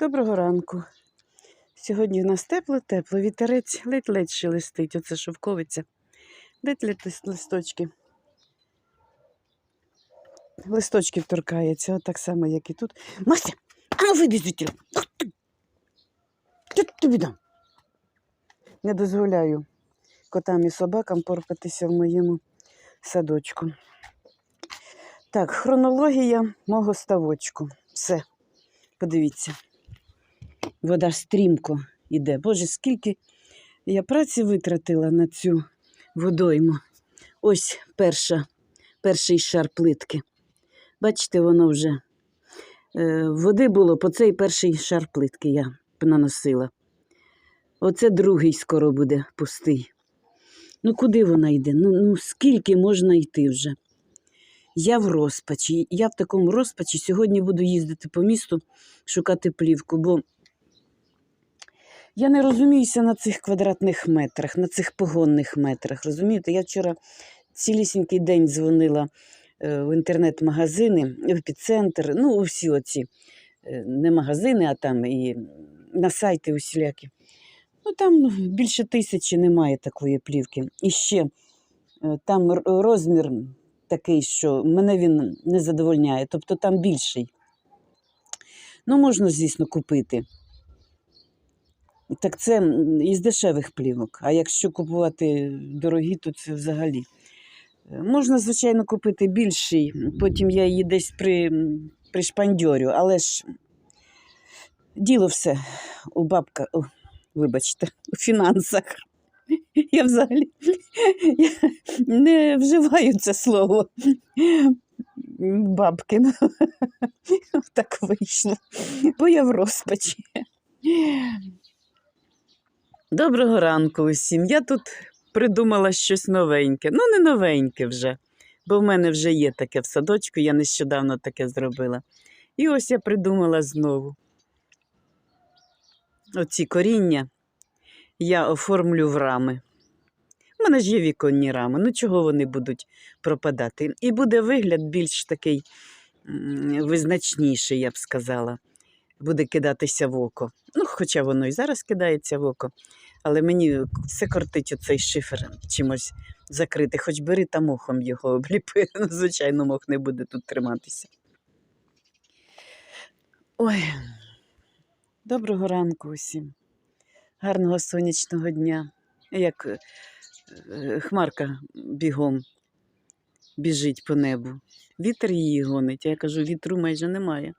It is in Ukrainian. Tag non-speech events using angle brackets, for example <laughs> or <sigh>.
Доброго ранку. Сьогодні в нас тепло-тепло, вітерець ледь-ледь шелестить, оце шовковиця. Ледь-ледь лис- листочки. Листочків торкається, от так само, як і тут. Мася, а ну вийди звідти. Що тобі дам? Не дозволяю котам і собакам порпатися в моєму садочку. Так, хронологія мого ставочку. Все. Подивіться. Вода стрімко йде. Боже, скільки я праці витратила на цю водойму. Ось перша, перший шар плитки. Бачите, воно вже е, води було по цей перший шар плитки я наносила. Оце другий скоро буде пустий. Ну куди вона йде? Ну, ну скільки можна йти вже? Я в розпачі. Я в такому розпачі сьогодні буду їздити по місту шукати плівку, бо я не розуміюся на цих квадратних метрах, на цих погонних метрах. Розумієте, я вчора цілісінький день дзвонила е, в інтернет-магазини, в епіцентр, ну, у всі оці е, не магазини, а там і на сайти усілякі. Ну там більше тисячі немає такої плівки. І ще е, там розмір такий, що мене він не задовольняє, тобто там більший. Ну, можна, звісно, купити. Так це із дешевих плівок. А якщо купувати дорогі, то це взагалі. Е, Можна, звичайно, купити більший, потім я її десь при, пришпандьорю, але ж діло все у бабка, о, вибачте, у фінансах. Я взагалі я не вживаю це слово бабкин. <laughs> Так вийшло, бо я в розпачі. Доброго ранку усім. Я тут придумала щось новеньке. Ну, не новеньке вже, бо в мене вже є таке в садочку, я нещодавно таке зробила. І ось я придумала знову. Оці коріння я оформлю в рами. У мене ж є віконні рами, ну чого вони будуть пропадати? І буде вигляд більш такий визначніший, я б сказала. Буде кидатися в око. Ну, хоча воно і зараз кидається в око, але мені все кортить оцей шифер чимось закрити. Хоч бери та мохом його обліпи. <laughs> Ну, звичайно, мох не буде тут триматися. Ой, доброго ранку усім. Гарного сонячного дня. Як е, хмарка бігом біжить по небу. Вітер її гонить. Я кажу, вітру майже немає.